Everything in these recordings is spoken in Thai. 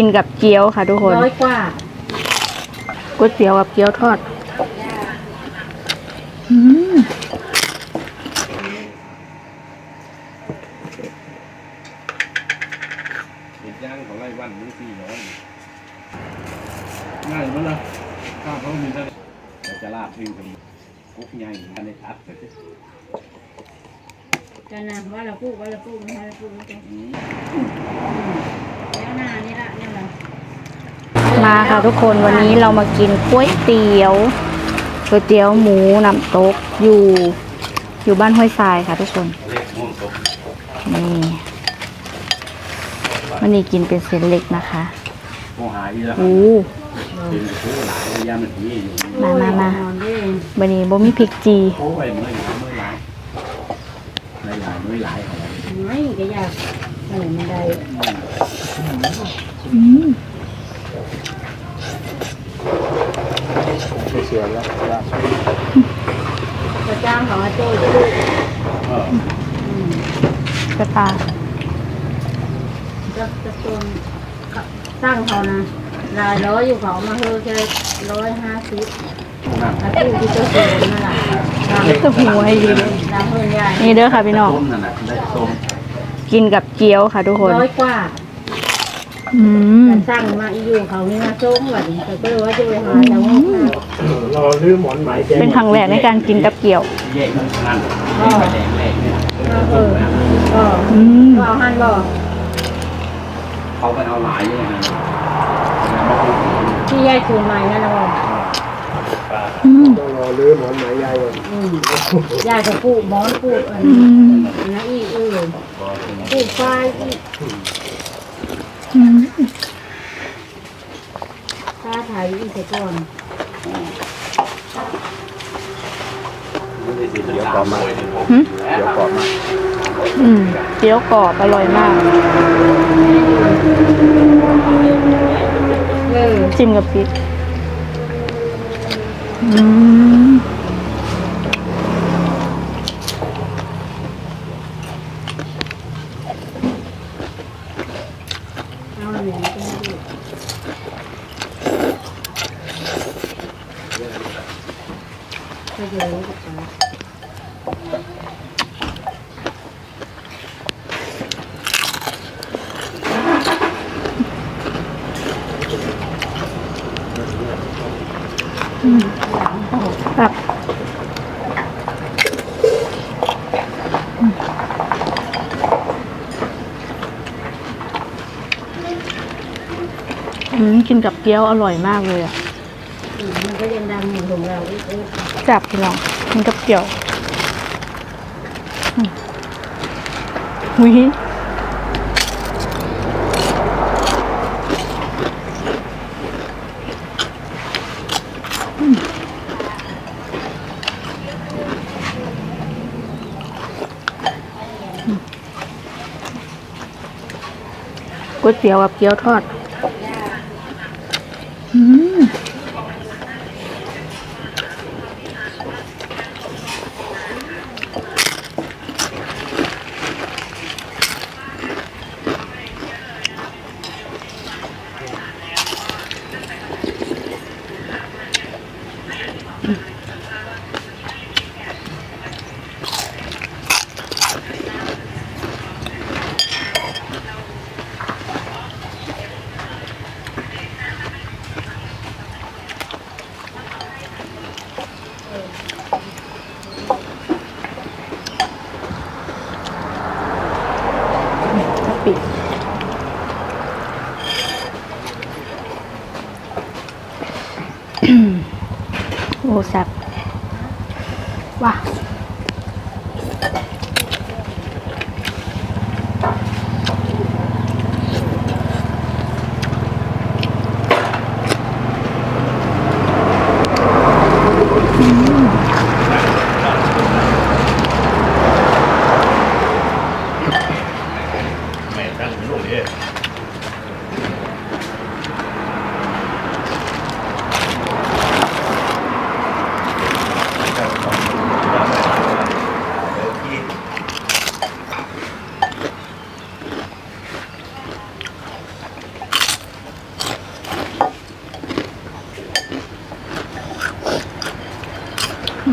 กินกับเกี๊ยวค่ะ ทุกคนร้อยกว่าก๋วยเตี๋ยวกับเกี๊ยวทอดอืมเห็ดย่างของไรวันนี้สี่ร้อยง่ายมั้ยล่ะข้าวเขามีเท่าไหร่แต่จะลาบทิ้งกันกุ๊กใหญ่กันในทัดเลยจะนำว่าเราพูดว่าเราพูดไม่ให้เราพูดไม่ต้องอื มแล้วหน้านี่ละเนี่ยเรามาค่ะทุกคนวันนี้เรามากินก๋วยเตี๋ยวก๋วยเตี๋ยวหมูน้ำตกอยู่อยู่บ้านห้วยทรายค่ะทุกคนเล็กม่วงตกนี่วันนี้กินเป็นเส้นเล็กนะคะโมหายแล้วโอ้เป็นโค้หลายระยะมันนี้อยู่มามามานอนดิวันนี้บ่มีพริกจีโค้ไปเมื่อหลายเมื่อหลายหลายหลายเมื่อหลายของเราไม่ก็อยาก โอ้ไม่ได้อืมเสียแล้วจะจ้างเขามาโจ้ยลูกเออกระตาจะจะตนสร้างเขานะรายร้อยอยู่เขามาเฮอแค่ร้อยห้าสิบนั่นอาชีพที่เจ้าของนั่นแหละจะหัวให้ดีเลยดาวเฮินใหญ่นี่เด้อค่ะพี่น้อง ต้มนั่นน่ะได้ต้ม กินกับเกี๊ยวค่ะทุกคนร้อยกว่าอืมแต่สร้างมาอีอยู่เขานี่มาส้มแบบนี้แต่ก็เลยว่าจะไปหาแต่ว่าเราลืมหมอนไหมแกเป็นครั้งแรกในการกินกับเกี๊ยวแยกมันนั่นไปแดงแรกเนี่ยเออก็อืมก็เอาหันบ่เขาไปเอาหลายอย่างนั้นที่ยายคืนใหม่นั่นนะบ่อืม ต้องรอลืมหมอนไหมยายก่อนอืมยายก็ปลูกหมอนปลูกอันอืนี้มนะอีกเออปลูกฝ้ายอีกอืมตาไทยอีกแต่ก่อนเดี๋ยวก่อนมาหึเดี๋ยวก่อนมาอืมเกี๊ยวกรอบอร่อยมากเออจิ้มกับพริก อืมเอาหนึ่งเป็นดูก็เดี๋ยวกับ ปลาครับอืมกินกับเกี๊ยวอร่อยมากเลยอะอืมมันก็ยังดังอยู่ของเราอีกเออจับพี่ลองกินกับเกี๊ยวอืมอุ้ย ก๋วยเตี๋ยวกับเกี๊ยวทอด ปิโอ้แซ่บว้า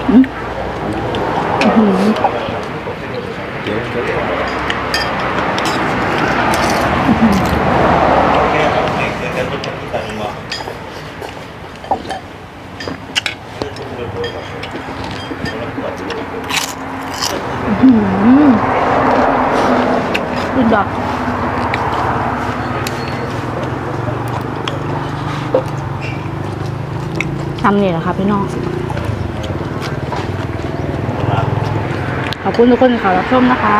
สุดดอกทำนี่แหละค่ะพี่น้อง ขอบคุณทุกคนที่เขารับชมนะคะ